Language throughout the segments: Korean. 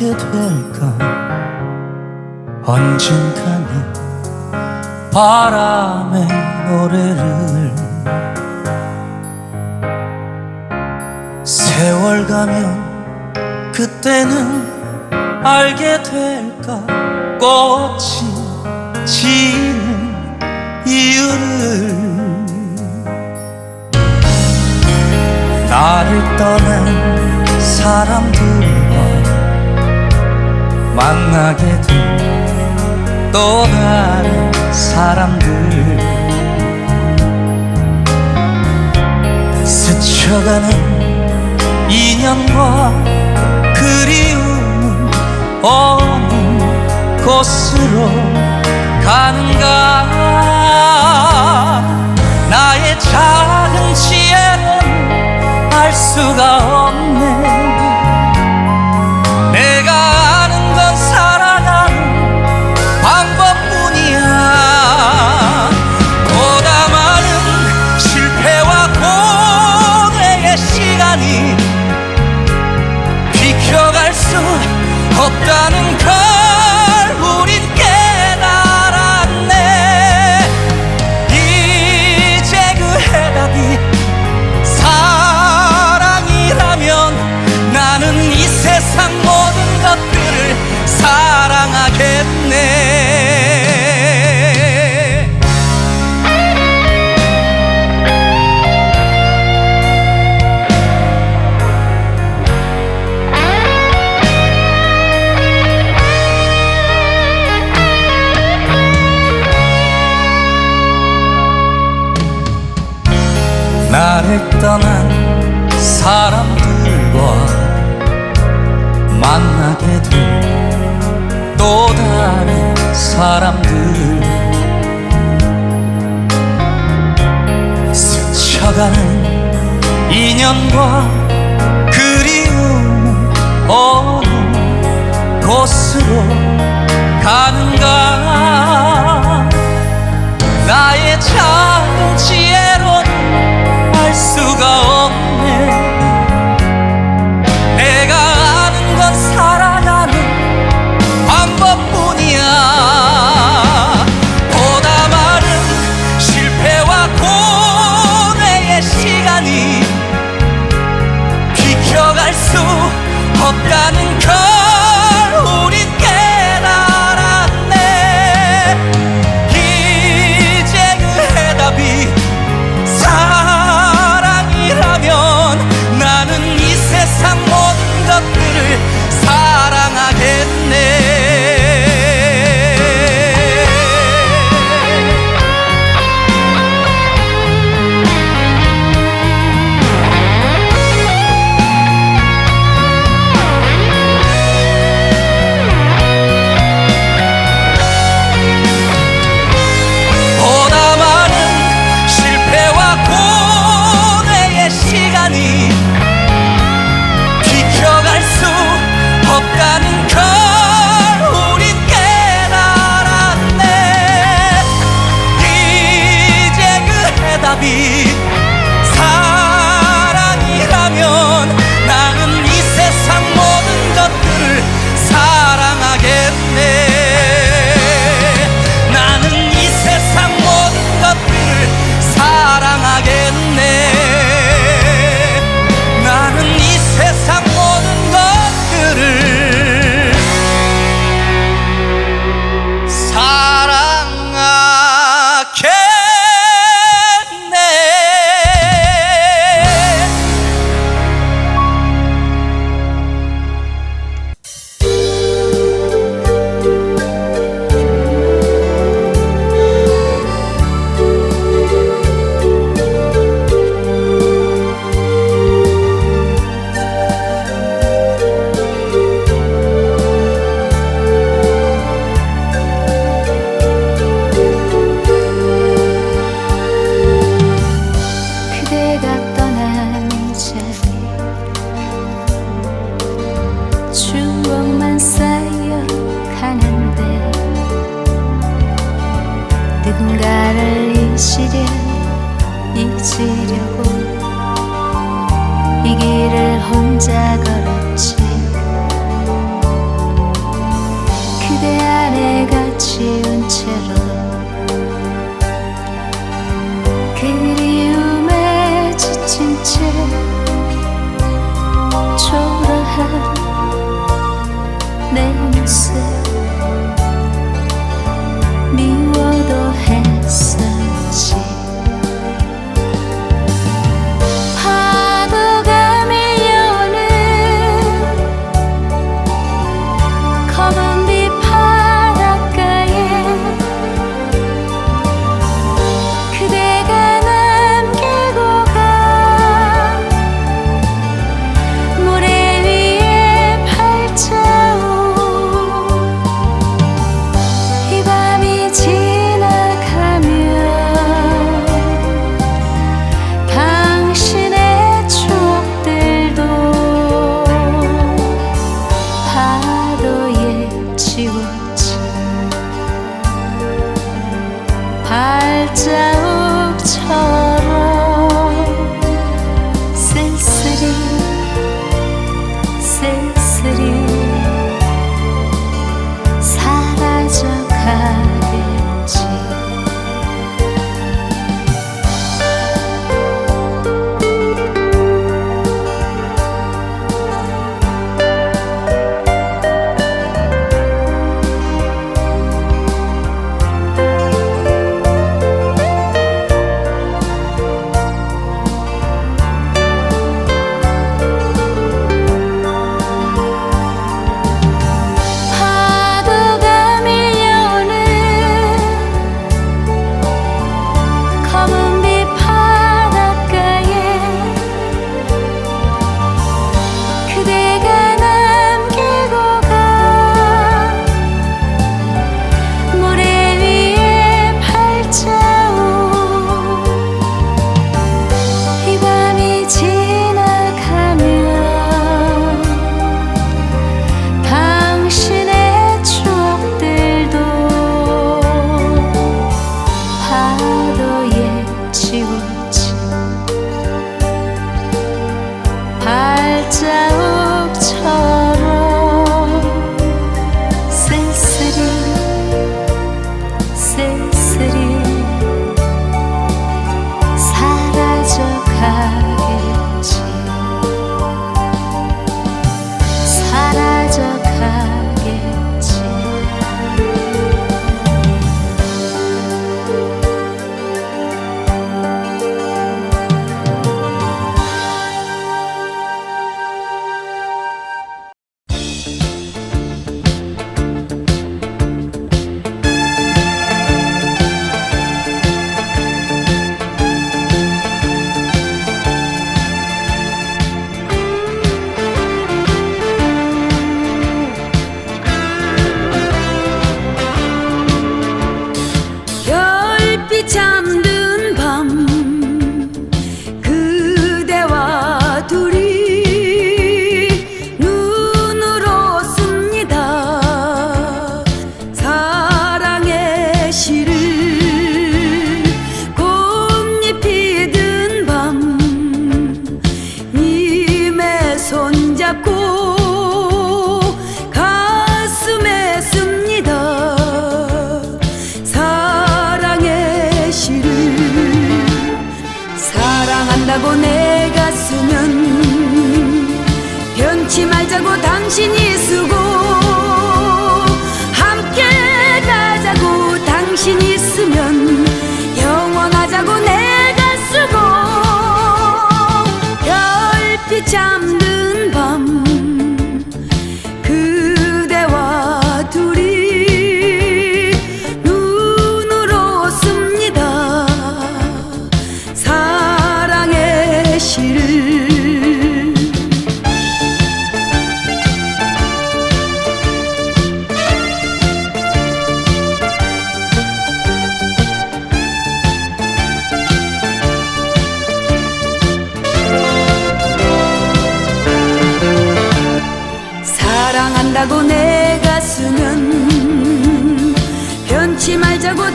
알게 될까? 언젠가는 바람의 노래를 세월 가면 그때는 알게 될까? 꽃이 지는 이유를 나를 떠난 사람들 만나게 된 또 다른 사람들. 스쳐가는 인연과 그리움은 어느 곳으로 가는가? 나의 작은 지혜는 알 수가 없네. 여행을 떠난 사람들과 만나게 된 또 다른 사람들. 스쳐가는 인연과 그리움 어느 곳으로 가는가? 나의 자 be 迷惘 지워져 발자 континент.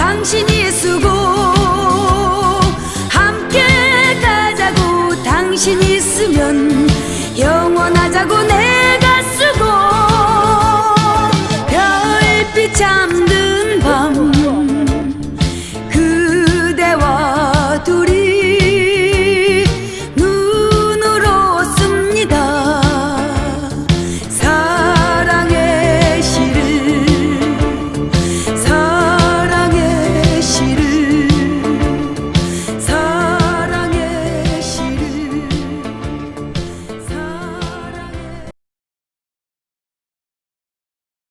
당신이 쓰고 함께 가자고 당신이 쓰면 영원하자고 내